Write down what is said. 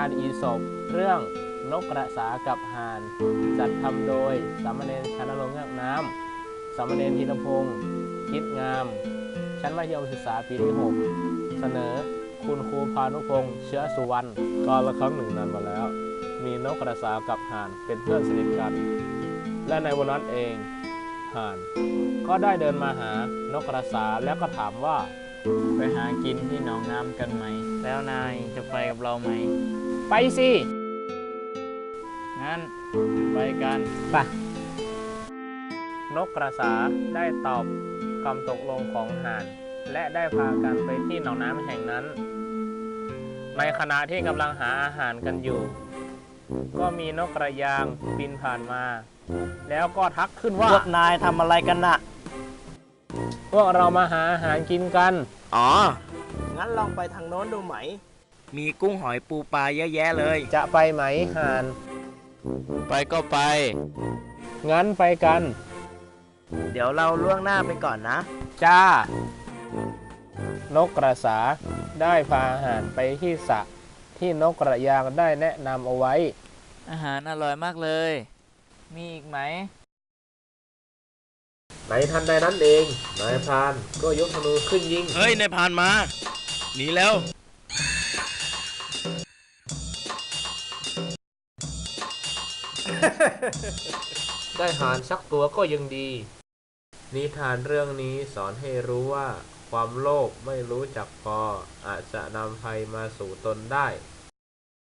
านอีสปเรื่องนกกระสากับห่าน จัดทำโดยสามเณรชนรงค์เงือกน้ำสามเณรธีรพงศ์คิดงาม ชั้นมัธยมศึกษาปีที่ 6 เสนอคุณครูพานุพงศ์เชื้อสุวรรณกาละครั้งหนึ่งนานมาแล้ว มีนกกระสากับห่านเป็นเพื่อนสนิทกัน และในวันนั้นเองห่าน ก็ได้เดินมาหานกกระสาแล้วก็ถามว่า ไปหากินที่หนองน้ำกันไหม แล้วนายจะไปกับเราไหม ไปสิงั้นไปกันไปนกกระสาได้ตอบคำตกลงของห่าน และได้พากันไปที่หนองน้ำแห่งนั้น ในขณะที่กำลังหาอาหารกันอยู่ ก็มีนกกระยางบินผ่านมา แล้วก็ทักขึ้นว่าพวกนายทำอะไรกันน่ะพวกเรามาหาอาหารกินกัน อ๋อ งั้นลองไปทางโน้นดูไหม มีกุ้งหอยปูปลาเยอะแยะเลย จะไปไหมห่าน ไปก็ไป งั้นไปกัน เดี๋ยวเราล่วงหน้าไปก่อนนะ จ้า นกกระสาได้พาอาหารไปที่สระที่นกกระยางได้แนะนำเอาไว้ อาหารอร่อยมากเลย มีอีกไหม ในทันใดนั้นเองนายพรานก็ยกธนูขึ้นยิง เฮ้ยนายพรานมา หนีแล้ว ได้หารสักตัวก็ยังดี นิทานเรื่องนี้สอนให้รู้ว่า ความโลภไม่รู้จักพอ อาจจะนำภัยมาสู่ตนได้